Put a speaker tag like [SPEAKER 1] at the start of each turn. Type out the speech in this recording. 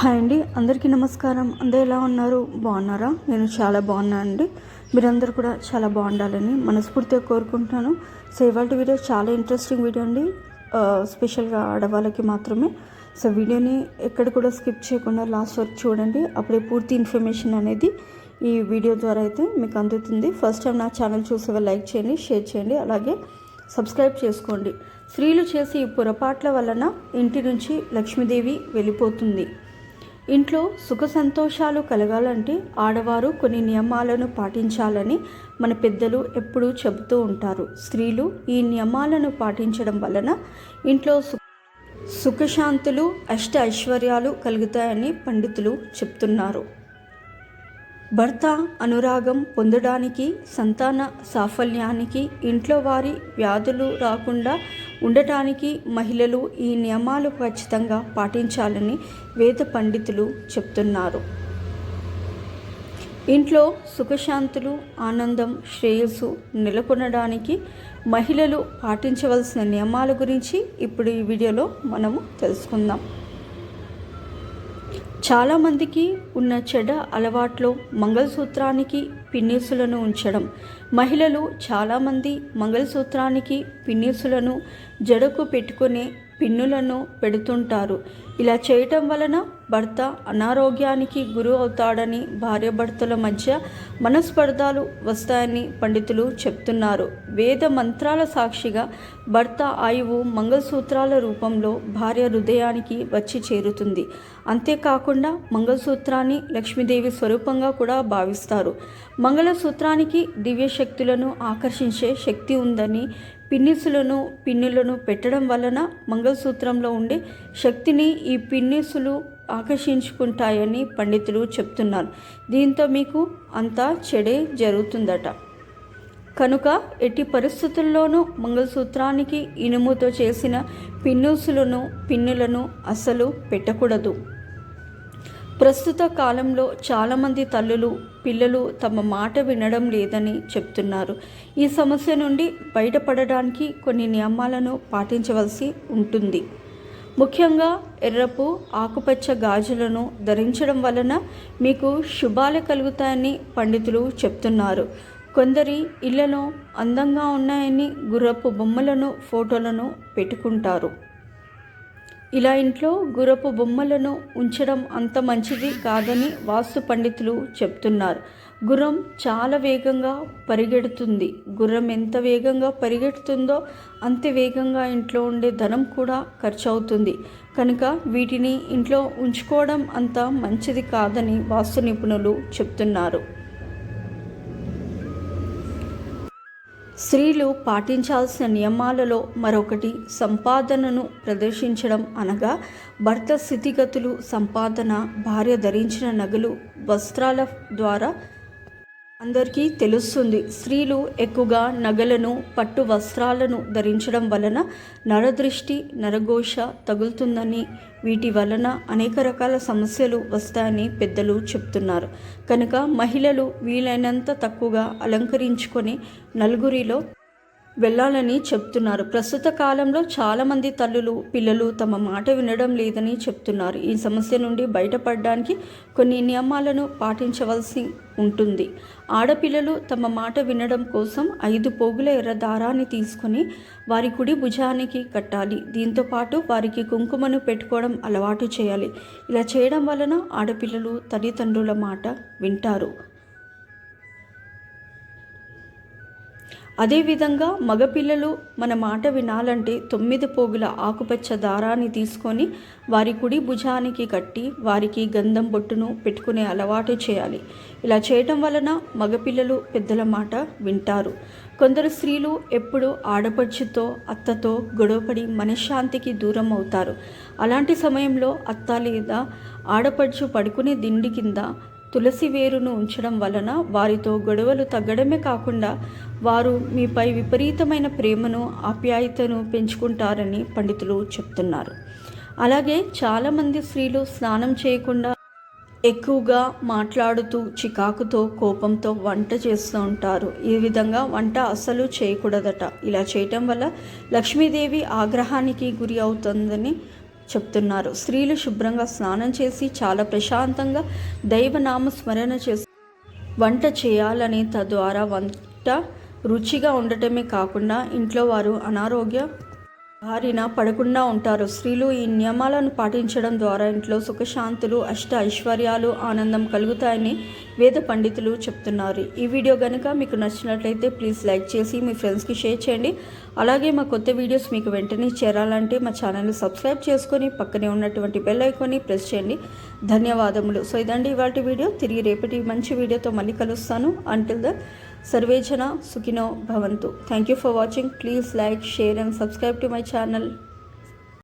[SPEAKER 1] Hi అండి అందరికీ నమస్కారం. అందరూ ఎలా ఉన్నారు? బాగున్నారా? నేను చాలా బాగున్నాను అండి. మీరందరూ కూడా చాలా బాగుండాలని మనస్ఫూర్తిగా కోరుకుంటున్నాను. సో ఇవాళ వీడియో చాలా ఇంట్రెస్టింగ్ వీడియో అండి. స్పెషల్గా ఆడవాళ్ళకి మాత్రమే. సో వీడియోని ఎక్కడ కూడా స్కిప్ చేయకుండా లాస్ట్ వరకు చూడండి. అప్పుడే పూర్తి ఇన్ఫర్మేషన్ అనేది ఈ వీడియో ద్వారా అయితే మీకు అందుతుంది. ఫస్ట్ టైం నా ఛానల్ చూసే లైక్ చేయండి షేర్ చేయండి. అలాగే సబ్స్క్రైబ్ చేసుకోండి. స్త్రీలు చేసే ఈ పొరపాట్ల వలన ఇంటి నుంచి లక్ష్మీదేవి వెళ్ళిపోతుంది. ఇంట్లో సుఖ సంతోషాలు కలగాలంటే ఆడవారు కొన్ని నియమాలను పాటించాలని మన పెద్దలు ఎప్పుడూ చెబుతూ ఉంటారు. స్త్రీలు ఈ నియమాలను పాటించడం వలన ఇంట్లో సు సుఖశాంతులు అష్ట ఐశ్వర్యాలు కలుగుతాయని పండితులు చెప్తున్నారు. భర్త అనురాగం పొందడానికి సంతాన సాఫల్యానికి ఇంట్లో వారి వ్యాధులు రాకుండా ఉండటానికి మహిళలు ఈ నియమాలు ఖచ్చితంగా పాటించాలని వేద పండితులు చెప్తున్నారు. ఇంట్లో సుఖశాంతులు ఆనందం శ్రేయస్సు నెలకొనడానికి మహిళలు పాటించవలసిన నియమాల గురించి ఇప్పుడు ఈ వీడియోలో మనము తెలుసుకుందాం. చాలామందికి ఉన్న చెడ అలవాట్లో మంగళసూత్రానికి పిన్నీసులను ఉంచడం. మహిళలు చాలామంది మంగళసూత్రానికి పిన్నీసులను జడకు పెట్టుకునే పిన్నులను పెడుతుంటారు. ఇలా చేయటం వలన భర్త అనారోగ్యానికి గురి అవుతాడని భార్యాభర్తల మధ్య మనస్పర్ధాలు వస్తాయని పండితులు చెప్తున్నారు. వేద మంత్రాల సాక్షిగా భర్త ఆయువు మంగళసూత్రాల రూపంలో భార్య హృదయానికి వచ్చి చేరుతుంది. అంతేకాకుండా మంగళసూత్రాన్ని లక్ష్మీదేవి స్వరూపంగా కూడా భావిస్తారు. మంగళసూత్రానికి దివ్య శక్తులను ఆకర్షించే శక్తి ఉందని పిన్నిసులను పిన్నులను పెట్టడం వలన మంగళసూత్రంలో ఉండే శక్తిని ఈ పిన్నిసులు ఆకర్షించుకుంటాయని పండితులు చెప్తున్నారు దీంతో మీకు అంతా చెడే జరుగుతుందట. కనుక ఎట్టి పరిస్థితుల్లోనూ మంగళసూత్రానికి ఇనుముతో చేసిన పిన్నుసులను పిన్నులను అస్సలు పెట్టకూడదు. ప్రస్తుత కాలంలో చాలామంది తల్లులు పిల్లలు తమ మాట వినడం లేదని చెప్తున్నారు. ఈ సమస్య నుండి బయటపడడానికి కొన్ని నియమాలను పాటించవలసి ఉంటుంది. ముఖ్యంగా ఎర్రపు ఆకుపచ్చ గాజులను ధరించడం వలన మీకు శుభాలు కలుగుతాయని పండితులు చెప్తున్నారు. కొందరి ఇళ్ళలో అందంగా ఉన్నాయని గుర్రపు బొమ్మలను ఫోటోలను పెట్టుకుంటారు. ఇలా ఇంట్లో గుర్రపు బొమ్మలను ఉంచడం అంత మంచిది కాదని వాస్తు పండితులు చెప్తున్నారు. గుర్రం చాలా వేగంగా పరిగెడుతుంది. గుర్రం ఎంత వేగంగా పరిగెడుతుందో అంతే వేగంగా ఇంట్లో ఉండే ధనం కూడా ఖర్చు అవుతుంది కనుక వీటిని ఇంట్లో ఉంచుకోవడం అంత మంచిది కాదని వాస్తు నిపుణులు చెప్తున్నారు. స్త్రీలు పాటించాల్సిన నియమాలలో మరొకటి సంపాదనను ప్రదర్శించడం అనగా భర్త స్థితిగతులు సంపాదన భార్య ధరించిన నగలు వస్త్రాల ద్వారా అందరికీ తెలుస్తుంది స్త్రీలు ఎక్కువగా నగలను పట్టు వస్త్రాలను ధరించడం వలన నరదృష్టి నరఘోష తగులుతుందని వీటి వలన అనేక రకాల సమస్యలు వస్తాయని పెద్దలు చెప్తున్నారు. కనుక మహిళలు వీలైనంత తక్కువగా అలంకరించుకొని నలుగురిలో వెళ్ళాలని చెప్తున్నారు. ప్రస్తుత కాలంలో చాలామంది తల్లులు పిల్లలు తమ మాట వినడం లేదని చెప్తున్నారు. ఈ సమస్య నుండి బయటపడడానికి కొన్ని నియమాలను పాటించవలసి ఉంటుంది. ఆడపిల్లలు తమ మాట వినడం కోసం ఐదు పోగుల ఎర్ర దారాన్ని తీసుకొని వారి కుడి భుజానికి కట్టాలి. దీంతో పాటు వారికి కుంకుమను పెట్టుకోవడం అలవాటు చేయాలి. ఇలా చేయడం వలన ఆడపిల్లలు తల్లిదండ్రుల మాట వింటారు. అదేవిధంగా మగపిల్లలు మన మాట వినాలంటే తొమ్మిది పోగుల ఆకుపచ్చ దారాన్ని తీసుకొని వారి కుడి భుజానికి కట్టి వారికి గంధం బొట్టును పెట్టుకునే అలవాటు చేయాలి. ఇలా చేయటం వలన మగపిల్లలు పెద్దల మాట వింటారు. కొందరు స్త్రీలు ఎప్పుడు ఆడపడుచుతో అత్తతో గొడవపడి మనశ్శాంతికి దూరం అవుతారు. అలాంటి సమయంలో అత్త లేదా ఆడపడుచు పడుకునే దిండి కింద తులసి వేరును ఉంచడం వలన వారితో గొడవలు తగ్గడమే కాకుండా వారు మీపై విపరీతమైన ప్రేమను ఆప్యాయతను పెంచుకుంటారని పండితులు చెప్తున్నారు. అలాగే చాలామంది స్త్రీలు స్నానం చేయకుండా ఎక్కువగా మాట్లాడుతూ చికాకుతో కోపంతో వంట చేస్తూ ఉంటారు. ఈ విధంగా వంట అస్సలు చేయకూడదట. ఇలా చేయటం వల్ల లక్ష్మీదేవి ఆగ్రహానికి గురి అవుతుందని చెప్తున్నారు. స్త్రీలు శుభ్రంగా స్నానం చేసి చాలా ప్రశాంతంగా దైవనామ స్మరణ చేసి వంట చేయాలని తద్వారా వంట రుచిగా ఉండటమే కాకుండా ఇంట్లో వారు అనారోగ్య బారిన పడకుండా ఉంటారు. స్త్రీలు ఈ నియమాలను పాటించడం ద్వారా ఇంట్లో సుఖశాంతులు అష్ట ఐశ్వర్యాలు ఆనందం కలుగుతాయని వేద పండితులు చెప్తున్నారు. ఈ వీడియో కనుక మీకు నచ్చినట్లయితే ప్లీజ్ లైక్ చేసి మీ ఫ్రెండ్స్కి షేర్ చేయండి. అలాగే మా కొత్త వీడియోస్ మీకు వెంటనే చేరాలంటే మా ఛానల్ని సబ్స్క్రైబ్ చేసుకొని పక్కనే ఉన్నటువంటి బెల్ ఐకాన్ని ప్రెస్ చేయండి. ధన్యవాదములు. సో ఇదండి ఇవాటి వీడియో. తిరిగి రేపటి మంచి వీడియోతో మళ్ళీ కలుస్తాను. అంటిల్ ద సర్వేజన సుఖినో భవంతు. Thank you for watching please like share and subscribe to my channel